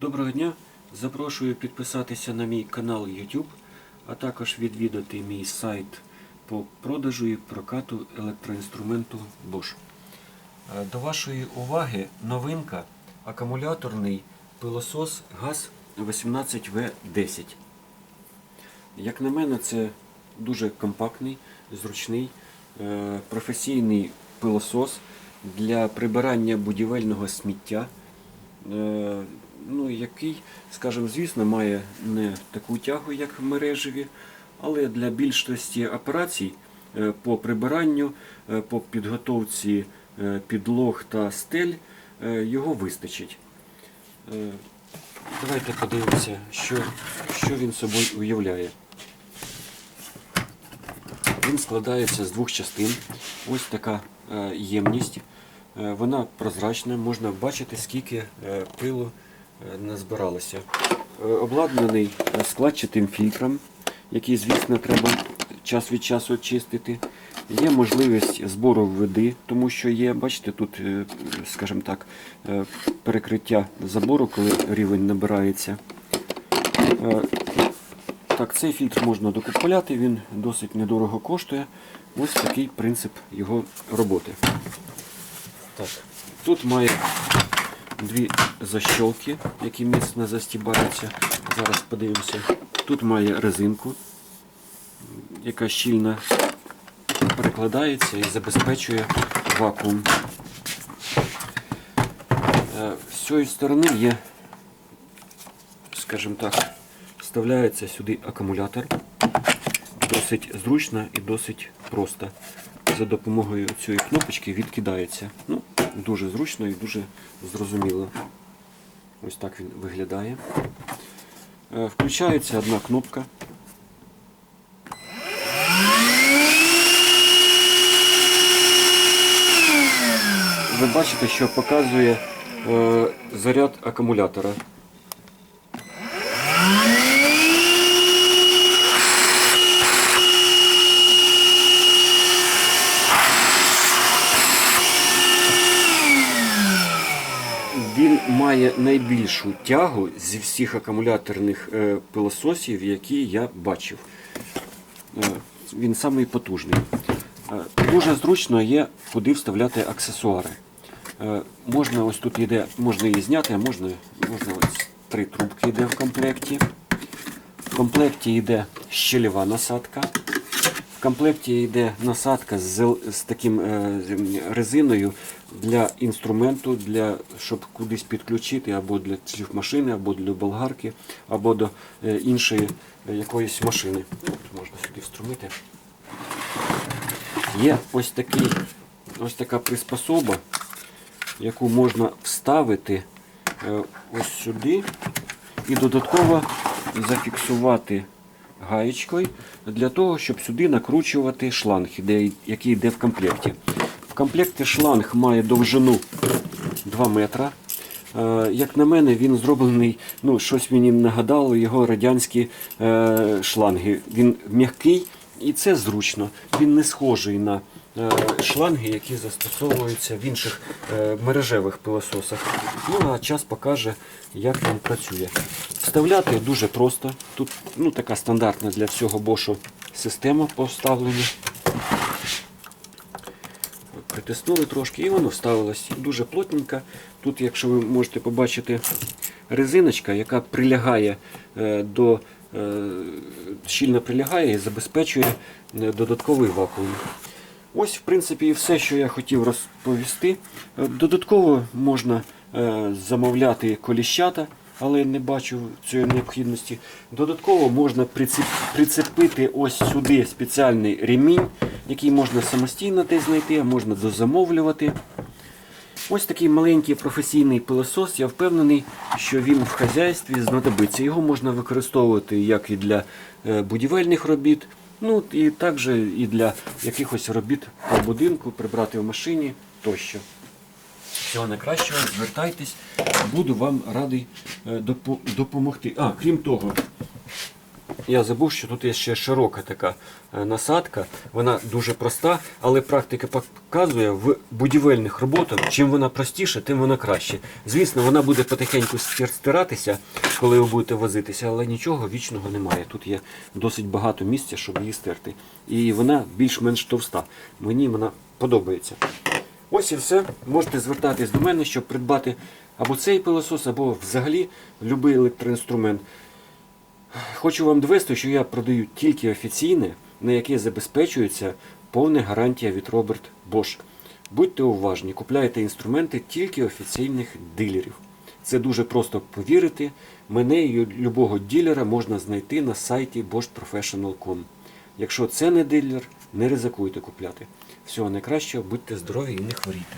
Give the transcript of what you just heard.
Доброго дня! Запрошую підписатися на мій канал YouTube, а також відвідати мій сайт по продажу і прокату електроінструменту Bosch. Е, До вашої уваги новинка акумуляторний пилосос ГАЗ 18В10. Як на мене, це дуже компактний, зручний, е, професійний пилосос для прибирання будівельного сміття, е, ну, який, скажімо, звісно, має не таку тягу, як мережеві, але для більшості операцій е, по прибиранню, е, по підготовці е, підлог та стель його вистачить. Давайте подивимося, що, що він собою уявляє. Він складається з двох частин. Ось така ємність. Вона прозрачна, можна бачити, скільки пилу е, назбиралося. Е, Обладнаний е, складчатим фільтром, який, звісно, треба час від часу чистити. Є можливість збору води, тому що є, бачите, тут, скажімо так, перекриття забору, коли рівень набирається. Так, цей фільтр можна докупляти, він досить недорого коштує. Ось такий принцип його роботи. Так, тут має дві защолки, які міцно застібаються. Зараз подивимося. Тут має резинку, яка щільно перекладається і забезпечує вакуум. Е, З цієї сторони є, скажімо так, вставляється сюди акумулятор. Досить зручно і досить просто. За допомогою цієї кнопочки відкидається. Ну, дуже зручно і дуже зрозуміло. Ось так він виглядає. Е, Включається одна кнопка. Ви бачите, що показує е, заряд акумулятора. Він має найбільшу тягу зі всіх акумуляторних е, пилососів, які я бачив. Е, він самий потужний. Е, дуже зручно є куди вставляти аксесуари. Можна ось тут йде, можна її зняти, а можна, можна ось три трубки йде в комплекті. В комплекті йде щелева насадка. В комплекті йде насадка з, з таким е, резиною для інструменту, для, щоб кудись підключити або для машини, або для болгарки, або до е, іншої е, якоїсь машини. От можна сюди вструмити. Є ось, такий, ось така приспособа, яку можна вставити е, ось сюди і додатково зафіксувати гаєчкою для того, щоб сюди накручувати шланг, який йде в комплекті. В комплекті шланг має довжину 2 метра. Е, Як на мене, він зроблений, ну, щось мені нагадало його радянські е, шланги. Він м'який і це зручно. Він не схожий на е, шланги, які застосовуються в інших мережевих пилососах. Ну а час покаже, як він працює. Вставляти дуже просто. Тут ну, така стандартна для всього бошу система поставлення. Притиснули трошки і воно вставилось дуже плотненько. Тут, якщо ви можете побачити, резиночка, яка прилягає е, до е, щільно прилягає і забезпечує е, додатковий вакуум. Ось, в принципі, і все, що я хотів розповісти. Додатково можна замовляти коліщата, але не бачу цієї необхідності. Додатково можна прицепити ось сюди спеціальний ремінь, який можна самостійно десь знайти, можна дозамовлювати. Ось такий маленький професійний пилосос. Я впевнений, що він в хазяйстві знадобиться. Його можна використовувати як і для е, будівельних робіт, ну і також і для якихось робіт по будинку, прибрати в машині тощо. Всього найкращого, звертайтесь, буду вам радий е, допомогти. А, крім того, я забув, що тут є ще широка така е, насадка. Вона дуже проста, але практика показує в будівельних роботах, чим вона простіша, тим вона краще. Звісно, вона буде потихеньку стиратися, коли ви будете возитися, але нічого вічного немає. Тут є досить багато місця, щоб її стерти. І вона більш-менш товста. Мені вона подобається. Ось і все. Можете звертатись до мене, щоб придбати або цей пилосос, або взагалі будь-який електроінструмент. Хочу вам довести, що я продаю тільки офіційне, на яке забезпечується повна гарантія від Роберт Bosch. Будьте уважні, купляйте інструменти тільки офіційних дилерів. Це дуже просто повірити. Мене і любого дилера можна знайти на сайті boschprofessional.com. Якщо це не дилер, не ризикуйте купляти. Всього найкращого, будьте здорові і не хворійте.